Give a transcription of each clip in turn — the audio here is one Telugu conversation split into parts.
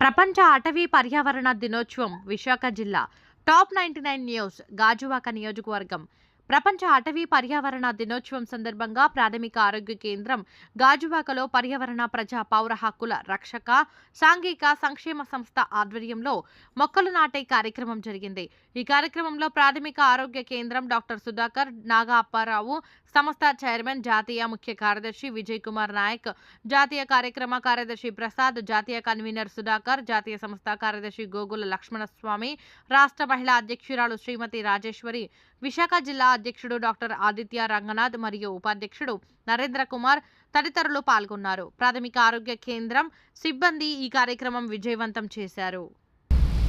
ప్రపంచ అటవీ పర్యావరణ దినోత్సవం విశాఖ జిల్లా. Top ninety nine news Gajuwaka నియోజకవర్గం. ప్రపంచ అటవీ పర్యావరణ దినోత్సవం సందర్భంగా ప్రాథమిక ఆరోగ్య కేంద్రం గాజువాకలో పర్యావరణ ప్రజా పౌర హక్కుల రక్షక సాంఘిక సంక్షేమ సంస్థ ఆధ్వర్యంలో మొక్కలు నాటే కార్యక్రమం జరిగింది. ఈ కార్యక్రమంలో ప్రాథమిక ఆరోగ్య కేంద్రం డాక్టర్ సుధాకర్ నాగా అప్పారావు సంస్థ చైర్మన్ జాతీయ ముఖ్య కార్యదర్శి విజయ్ కుమార్ నాయక్ జాతీయ కార్యక్రమ కార్యదర్శి ప్రసాద్ జాతీయ కన్వీనర్ సుధాకర్ జాతీయ సంస్థ కార్యదర్శి గోగుల లక్ష్మణస్వామి రాష్ట్ర మహిళా అధ్యక్షురాలు శ్రీమతి రాజేశ్వరి విశాఖ జిల్లా అధ్యక్షుడు డాక్టర్ ఆదిత్య రంగనాథ్ మరియు ఉపాధ్యక్షుడు నరేంద్ర కుమార్ తదితరులు పాల్గొన్నారు. ప్రాథమిక ఆరోగ్య కేంద్రం సిబ్బంది ఈ కార్యక్రమం విజయవంతం చేశారు.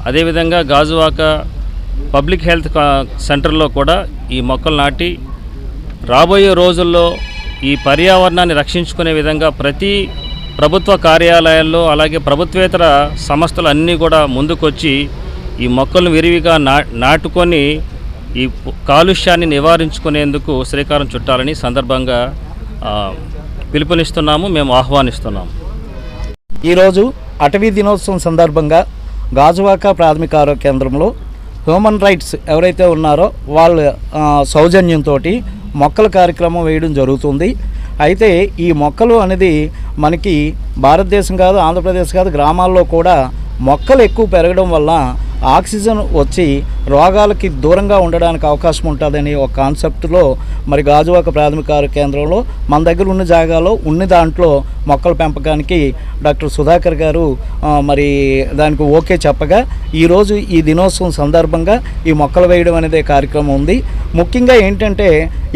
అదేవిధంగా గాజువాక పబ్లిక్ హెల్త్ సెంటర్లో కూడా ఈ మొక్కలు నాటి రాబోయే రోజుల్లో ఈ పర్యావరణాన్ని రక్షించుకునే విధంగా ప్రతి ప్రభుత్వ కార్యాలయాల్లో అలాగే ప్రభుత్వేతర సంస్థలు అన్నీ కూడా ముందుకొచ్చి ఈ మొక్కలను విరివిగా నా నాటుకొని ఈ కాలుష్యాన్ని నివారించుకునేందుకు శ్రీకారం చుట్టాలని సందర్భంగా పిలుపునిస్తున్నాము మేము ఆహ్వానిస్తున్నాము. ఈరోజు అటవీ దినోత్సవం సందర్భంగా గాజువాక ప్రాథమిక ఆరోగ్య కేంద్రంలో హ్యూమన్ రైట్స్ ఎవరైతే ఉన్నారో వాళ్ళ సౌజన్యంతో మొక్కల కార్యక్రమం వేయడం జరుగుతుంది. అయితే ఈ మొక్కలు అనేది మనకి భారతదేశం కాదు ఆంధ్రప్రదేశ్ కాదు గ్రామాల్లో కూడా మొక్కలు ఎక్కువ పెరగడం వల్ల ఆక్సిజన్ వచ్చి రోగాలకి దూరంగా ఉండడానికి అవకాశం ఉంటుందని ఒక కాన్సెప్ట్లో మరి గాజువాక ప్రాథమిక ఆరోగ్య కేంద్రంలో మన దగ్గర ఉన్న జాగాలో ఉన్న దాంట్లో మొక్కల పెంపకానికి డాక్టర్ సుధాకర్ గారు మరి దానికి ఓకే చెప్పగా ఈరోజు ఈ దినోత్సవం సందర్భంగా ఈ మొక్కలు వేయడం అనేది కార్యక్రమం ఉంది. ముఖ్యంగా ఏంటంటే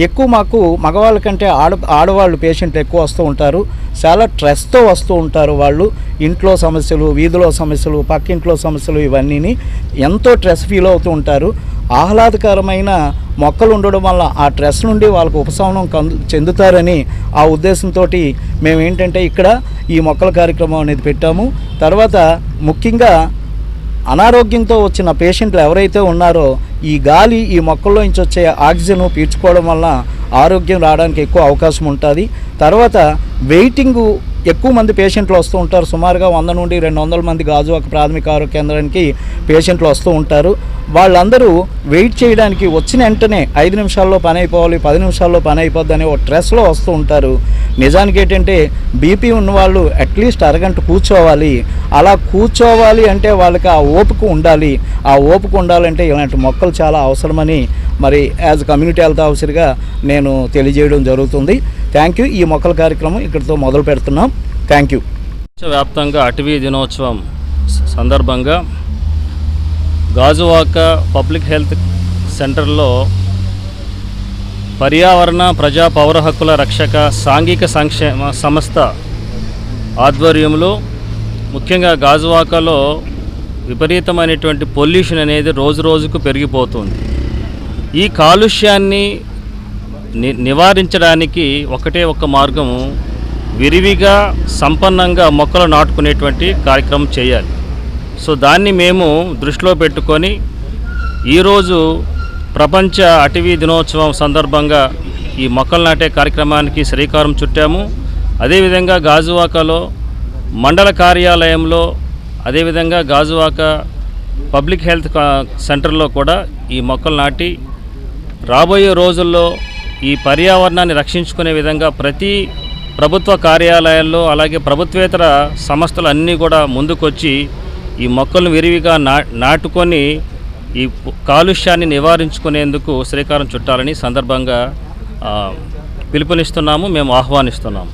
ఎక్కువ మాకు మగవాళ్ళ కంటే ఆడ ఆడవాళ్ళు పేషెంట్లు ఎక్కువ వస్తూ ఉంటారు. చాలా స్ట్రెస్తో వస్తూ ఉంటారు వాళ్ళు. ఇంట్లో సమస్యలు వీధిలో సమస్యలు పక్కింట్లో సమస్యలు ఇవన్నీని ఎంతో స్ట్రెస్ ఫీల్ అవుతూ ఉంటారు. ఆహ్లాదకరమైన మొక్కలు ఉండడం వల్ల ఆ స్ట్రెస్ నుండి వాళ్ళకు ఉపశమనం చెందుతారని ఆ ఉద్దేశంతో మేము ఏంటంటే ఇక్కడ ఈ మొక్కల కార్యక్రమం అనేది పెట్టాము. తర్వాత ముఖ్యంగా అనారోగ్యంతో వచ్చిన పేషెంట్లు ఎవరైతే ఉన్నారో ఈ గాలి ఈ మొక్కల్లో నుంచి వచ్చే ఆక్సిజన్ పీల్చుకోవడం వల్ల ఆరోగ్యం రావడానికి ఎక్కువ అవకాశం ఉంటుంది. తర్వాత వెయిటింగ్ ఎక్కువ మంది పేషెంట్లు వస్తూ ఉంటారు. సుమారుగా వంద నుండి రెండు వందల మంది ఒక ప్రాథమిక ఆరోగ్య కేంద్రానికి పేషెంట్లు వస్తూ ఉంటారు. వాళ్ళందరూ వెయిట్ చేయడానికి వచ్చిన వెంటనే ఐదు నిమిషాల్లో పని అయిపోవాలి పది నిమిషాల్లో పని అయిపోద్ది అనే ఒక స్ట్రెస్లో వస్తూ ఉంటారు. నిజానికి ఏంటంటే బీపీ ఉన్నవాళ్ళు అట్లీస్ట్ అరగంట కూర్చోవాలి. అలా కూర్చోవాలి అంటే వాళ్ళకి ఆ ఓపిక ఉండాలి. ఆ ఓపిక ఉండాలంటే ఇలాంటి మొక్కలు చాలా అవసరమని మరి యాజ్ కమ్యూనిటీ హెల్త్ ఆఫీసర్గా నేను తెలియజేయడం జరుగుతుంది. Thank you. ఈ మొక్కల కార్యక్రమం ఇక్కడితో మొదలు పెడుతున్నాం. Thank you. వ్యాప్తంగా అటవీ దినోత్సవం సందర్భంగా గాజువాక పబ్లిక్ హెల్త్ సెంటర్లో పర్యావరణ ప్రజా పౌర హక్కుల రక్షక సాంఘిక సంక్షేమ సంస్థ ఆధ్వర్యంలో ముఖ్యంగా గాజువాకలో విపరీతమైనటువంటి పొల్యూషన్ అనేది రోజు రోజుకు పెరిగిపోతుంది. ఈ కాలుష్యాన్ని ని నివారించడానికి ఒకటే ఒక మార్గము విరివిగా సంపన్నంగా మొక్కలు నాటుకునేటువంటి కార్యక్రమం చేయాలి. సో దాన్ని మేము దృష్టిలో పెట్టుకొని ఈరోజు ప్రపంచ అటవీ దినోత్సవం సందర్భంగా ఈ మొక్కలు నాటే కార్యక్రమానికి శ్రీకారం చుట్టాము. అదేవిధంగా గాజువాకలో మండల కార్యాలయంలో అదేవిధంగా గాజువాక పబ్లిక్ హెల్త్ సెంటర్లో కూడా ఈ మొక్కలు నాటి రాబోయే రోజుల్లో ఈ పర్యావరణాన్ని రక్షించుకునే విధంగా ప్రతి ప్రభుత్వ కార్యాలయాల్లో అలాగే ప్రభుత్వేతర సంస్థలు అన్నీ కూడా ముందుకొచ్చి ఈ మొక్కలను విరివిగా నా నాటుకొని ఈ కాలుష్యాన్ని నివారించుకునేందుకు శ్రీకారం చుట్టాలని సందర్భంగా పిలుపునిస్తున్నాము. మేము ఆహ్వానిస్తున్నాము.